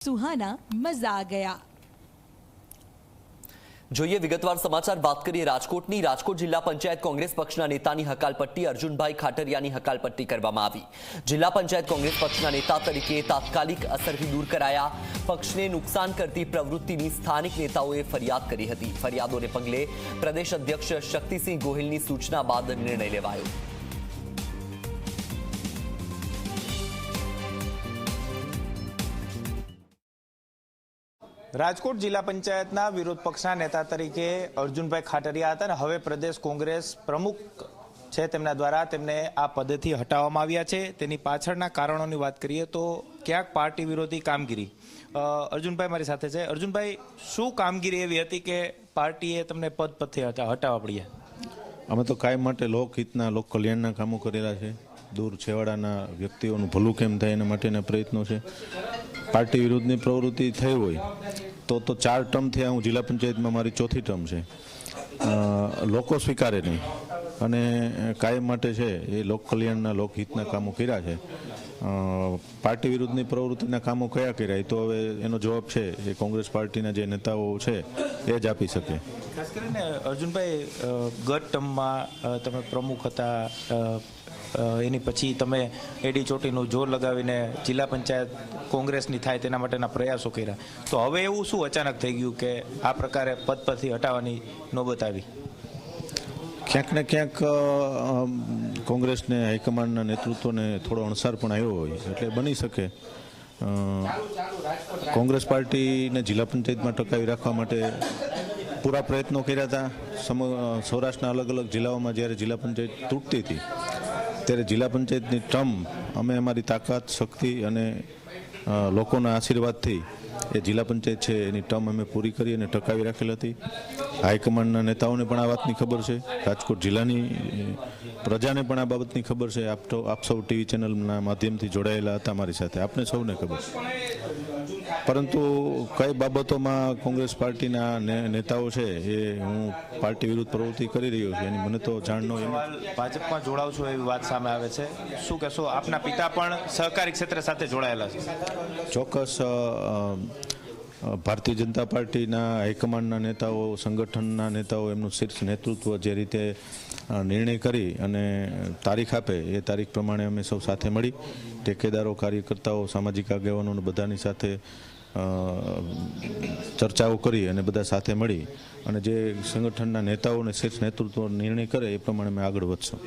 सुहाना मजा आ गया જોઈએ વિગતવાર સમાચાર વાત કરીએ રાજકોટની રાજકોટ જિલ્લા પંચાયત કોંગ્રેસ પક્ષના નેતાની હકાલપટ્ટી અર્જુનભાઈ ખાટરિયાની હકાલપટ્ટી કરવામાં આવી જિલ્લા પંચાયત કોંગ્રેસ પક્ષના નેતા તરીકે તાત્કાલિક અસરથી દૂર કરાયા પક્ષને નુકસાન કરતી પ્રવૃત્તિની સ્થાનિક નેતાઓએ ફરિયાદ કરી હતી ફરિયાદોને પગલે પ્રદેશ અધ્યક્ષ શક્તિસિંહ ગોહિલની સૂચના બાદ નિર્ણય લેવાયો રાજકોટ જિલ્લા પંચાયતના વિરોધ પક્ષના નેતા તરીકે અર્જુનભાઈ ખાટરિયા હતા અને હવે પ્રદેશ કોંગ્રેસ પ્રમુખ છે તેમના દ્વારા તેમને આ પદેથી હટાવવામાં આવ્યા છે. તેની પાછળના કારણોની વાત કરીએ તો ક્યાંક પાર્ટી વિરોધી કામગીરી. અર્જુનભાઈ મારી સાથે છે. અર્જુનભાઈ, શું કામગીરી એવી હતી કે પાર્ટીએ તમને પદ પરથી હટા- હટાવવા પડ્યા? અમે તો કાયમ માટે લોકહિતના લોક કલ્યાણના કામો કરેલા છે. દૂર છેવાડાના વ્યક્તિઓનું ભલું કેમ થાય એના માટેના પ્રયત્નો છે. પાર્ટી વિરુદ્ધની પ્રવૃત્તિ થઈ હોય તો તો ચાર ટર્મ થયા. હું જિલ્લા પંચાયતમાં મારી ચોથી ટર્મ છે. લોકો સ્વીકારે નહીં. અને કાયમ માટે છે એ લોક કલ્યાણના લોકહિતના કામો કર્યા છે. પાર્ટી વિરુદ્ધની પ્રવૃત્તિના કામો કયા કર્યા? એ તો હવે એનો જવાબ છે એ કોંગ્રેસ પાર્ટીના જે નેતાઓ છે એ જ આપી શકે. ખાસ કરીને અર્જુનભાઈ ગત ટર્મમાં તમે પ્રમુખ હતા. એની પછી તમે એડી ચોટીનું જોર લગાવીને જિલ્લા પંચાયત કોંગ્રેસની થાય તેના માટેના પ્રયાસો કર્યા. તો હવે એવું શું અચાનક થઈ ગયું કે આ પ્રકારે પદ પરથી હટાવવાની નોબત આવી? ક્યાંક ને ક્યાંક કોંગ્રેસને હાઈકમાન્ડના નેતૃત્વને થોડો અણસાર પણ આવ્યો હોય એટલે બની શકે કોંગ્રેસ પાર્ટીને જિલ્લા પંચાયતમાં ટકાવી રાખવા માટે પૂરા પ્રયત્નો કર્યા હતા. સૌરાષ્ટ્રના અલગ અલગ જિલ્લાઓમાં જ્યારે જિલ્લા પંચાયત તૂટતી હતી ત્યારે જિલ્લા પંચાયતની ટર્મ અમે અમારી તાકાત, શક્તિ અને લોકોના આશીર્વાદથી એ જિલ્લા પંચાયત છે એની ટર્મ અમે પૂરી કરી અને ટકાવી રાખેલ હતી. હાઈકમાન્ડના નેતાઓને પણ આ વાતની ખબર છે. રાજકોટ જિલ્લાની પ્રજાને પણ આ બાબતની ખબર છે. આપ આપ સૌ ટીવી ચેનલના માધ્યમથી જોડાયેલા હતા મારી સાથે. આપને સૌને ખબર છે. પરંતુ કઈ બાબતોમાં કોંગ્રેસ પાર્ટીના નેતાઓ છે એ હું પાર્ટી વિરુદ્ધ પ્રવૃત્તિ કરી રહ્યો છું એની મને તો જાણ ન ભાજપમાં જોડાવ છો એવી વાત સામે આવે છે. શું કહેશો? આપના પિતા પણ સહકારી ક્ષેત્ર સાથે જોડાયેલા છે. ચોક્કસ ભારતીય જનતા પાર્ટીના હાઈકમાન્ડના નેતાઓ, સંગઠનના નેતાઓ એમનું શીર્ષ નેતૃત્વ જે રીતે નિર્ણય કરી અને તારીખ આપે એ તારીખ પ્રમાણે અમે સૌ સાથે મળી. ટેકેદારો, કાર્યકર્તાઓ, સામાજિક આગેવાનોને બધાની સાથે ચર્ચાઓ કરી અને બધા સાથે મળી. અને જે સંગઠનના નેતાઓને શીર્ષ નેતૃત્વ નિર્ણય કરે એ પ્રમાણે અમે આગળ વધશું.